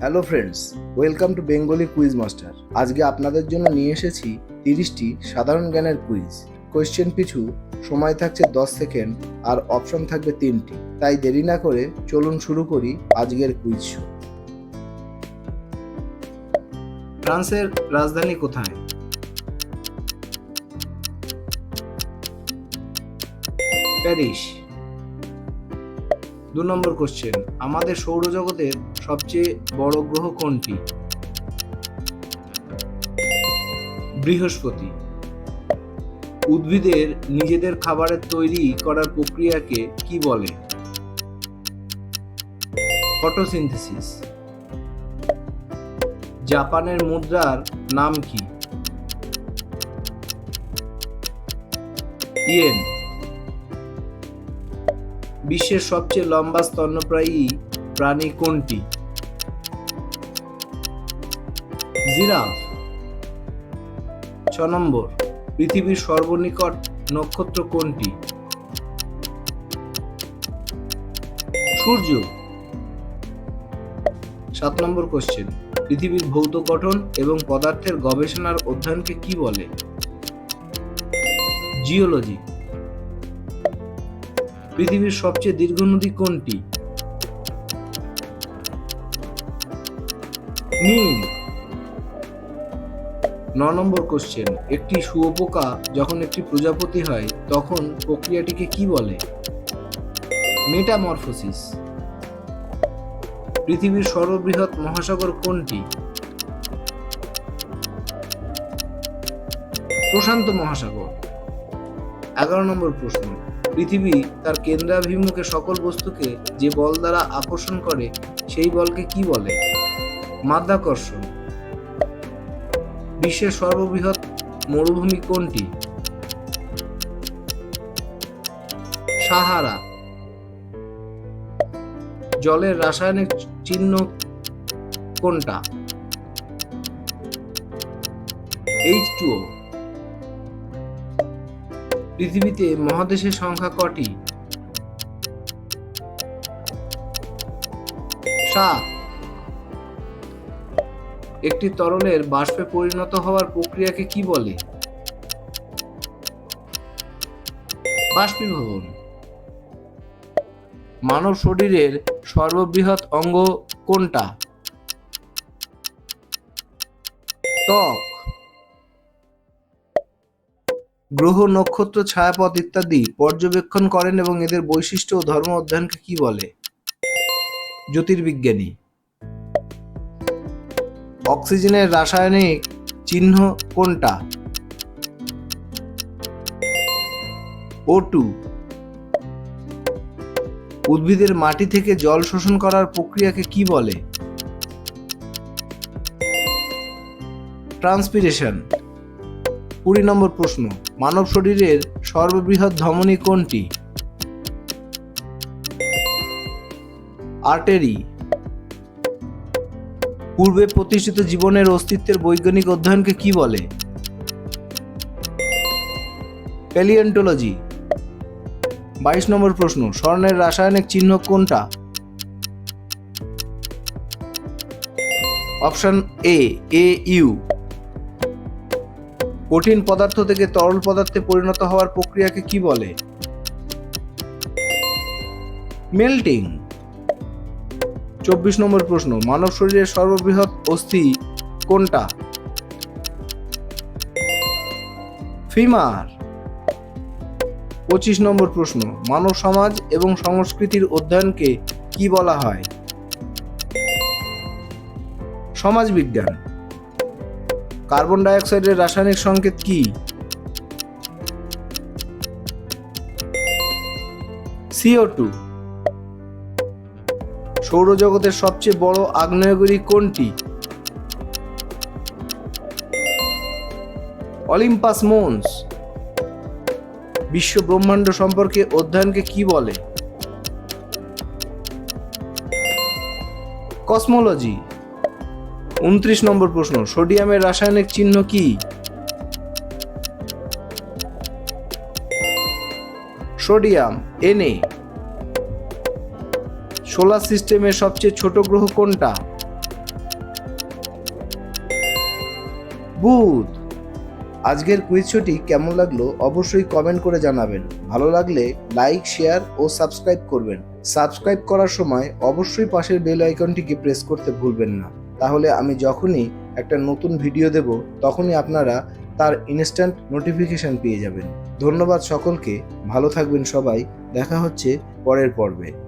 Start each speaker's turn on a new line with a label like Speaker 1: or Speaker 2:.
Speaker 1: Hello friends, welcome to Bengali quiz master. আজকে আপনাদের জন্য নিয়ে এসেছি তিরিশটি সাধারণ জ্ঞানের কুইজ। কোয়েশ্চেন পিছু সময় থাকছে দশ সেকেন্ড আর অপশন থাকবে তিনটি। তাই দেরি না করে চলুন শুরু করি আজকের কুইজ শো। ফ্রান্সের রাজধানী কোথায়? প্যারিস। দু নম্বর কোশ্চেন আমাদের সৌরজগতের সবচেয়ে বড় গ্রহ কোনটি? বৃহস্পতি। উদ্ভিদের নিজেদের খাবারের তৈরি করার প্রক্রিয়াকে কি বলে? ফটোসিনথেসিস। জাপানের মুদ্রার নাম কি? ইয়েন। বিশ্বের সবচেয়ে লম্বা স্তন্যপ্রায়ী প্রাণী কোনটি? জিরাফ ছ নম্বর, পৃথিবীর সর্বনিকট নক্ষত্র কোনটি? সূর্য। সাত নম্বর কোশ্চেন পৃথিবীর ভৌত গঠন এবং পদার্থের গবেষণার অধ্যয়নকে কি বলে? জিওলজি। পৃথিবীর সবচেয়ে দীর্ঘ নদী কোনটি? নীল। ন নম্বর কোশ্চেন একটি শুয়োপোকা যখন একটি প্রজাপতি হয়, তখন প্রক্রিয়াটিকে কি বলে? মেটামরফোসিস পৃথিবীর সর্ববৃহৎ মহাসাগর কোনটি? প্রশান্ত মহাসাগর। এগারো নম্বর প্রশ্ন, পৃথিবী তার কেন্দ্রাভিমুখে সকল বস্তুকে যে বল দ্বারা আকর্ষণ করে, সেই বলকে কি বলে? মাধ্যাকর্ষণ। বিশ্বের সর্ববৃহৎ মরুভূমি কোনটি? সাহারা। জলের রাসায়নিক চিহ্ন কোনটা? এইচ টুও পৃথিবীতে মহাদেশের সংখ্যা কটি? সাত। একটি তরলের বাষ্পে পরিণত হওয়ার প্রক্রিয়াকে কি বলে? বাষ্পীভবন। মানব শরীরের সর্ববৃহৎ অঙ্গ কোনটা? ত্বক। গ্রহ, নক্ষত্র, ছায়াপথ ইত্যাদি পর্যবেক্ষণ করেন এবং এদের বৈশিষ্ট্য ও ধর্ম অধ্যয়নকে কি বলে? জ্যোতির্বিজ্ঞানী। অক্সিজেনের রাসায়নিক চিহ্ন কোনটা? ও টু উদ্ভিদের মাটি থেকে জল শোষণ করার প্রক্রিয়াকে কি বলে? ট্রান্সপিরেশন। কুড়ি নম্বর প্রশ্ন, মানব শরীরের সর্ববৃহৎ ধমনী কোনটি? আর্টেরি। পূর্বে প্রতিষ্ঠিত জীবনের অস্তিত্বের বৈজ্ঞানিক অধ্যয়নকে কি বলে? প্যালিয়েন্টোলজি বাইশ নম্বর প্রশ্ন, স্বর্ণের রাসায়নিক চিহ্ন কোনটা? অপশন এ এ ইউ কঠিন পদার্থ থেকে তরল পদার্থে পরিণত হওয়ার প্রক্রিয়াকে কি বলে? মেল্টিং চব্বিশ নম্বর প্রশ্ন, মানব শরীরের সর্ববৃহৎ অস্থি কোনটা? ফিমার। পঁচিশ নম্বর প্রশ্ন, মানব সমাজ এবং সংস্কৃতির অধ্যয়নকে কি বলা হয়? সমাজবিজ্ঞান। কার্বন ডাইঅক্সাইডের রাসায়নিক সংকেত কি? CO two. সৌরজগতের সবচেয়ে বড় আগ্নেয়গিরি কোনটি? Olympus Mons. বিশ্ব ব্রহ্মাণ্ড সম্পর্কে অধ্যয়নকে কি বলে? কসমোলজি। উনত্রিশ নম্বর প্রশ্ন, সোডিয়ামের রাসায়নিক চিহ্ন কি? সোডিয়াম এনে সোলার সিস্টেমের সবচেয়ে ছোট গ্রহ কোনটা? বুধ। আজকের কুইজটি কেমন লাগল অবশ্যই কমেন্ট করে জানাবেন। ভালো লাগলে লাইক, শেয়ার ও সাবস্ক্রাইব করবেন। সাবস্ক্রাইব করার সময় অবশ্যই পাশের বেল আইকনটিকে প্রেস করতে ভুলবেন না। তাহলে আমি যখনই একটা নতুন ভিডিও দেব, তখনই আপনারা তার ইনস্ট্যান্ট নোটিফিকেশান পেয়ে যাবেন। ধন্যবাদ সকলকে, ভালো থাকবেন সবাই, দেখা হচ্ছে পরের পর্বে।